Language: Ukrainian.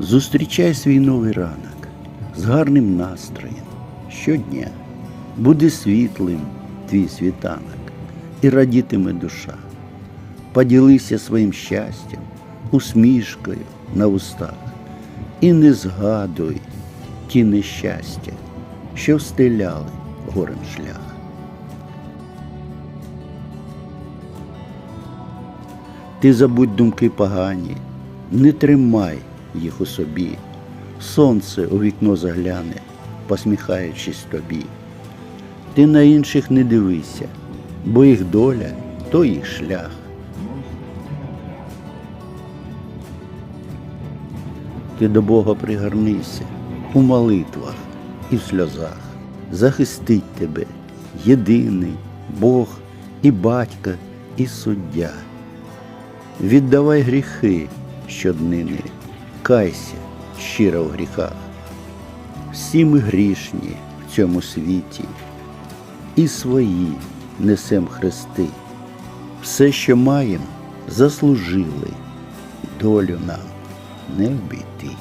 Зустрічай свій новий ранок з гарним настроєм щодня. Буде світлим твій світанок і радітиме душа. Поділися своїм щастям, усмішкою на устах і не згадуй ті нещастя, що встиляли горем шлях. Ти забудь думки погані, не тримай їх у собі. Сонце у вікно загляне, посміхаючись тобі. Ти на інших не дивися, бо їх доля то їх шлях. Ти до Бога пригорнися у молитвах і в сльозах. Захистить тебе єдиний Бог і батька, і суддя. Віддавай гріхи щоднини, кайся щиро в гріхах. Всі ми грішні в цьому світі, і свої несем хрести. Все, що маєм, заслужили, долю нам не вбити.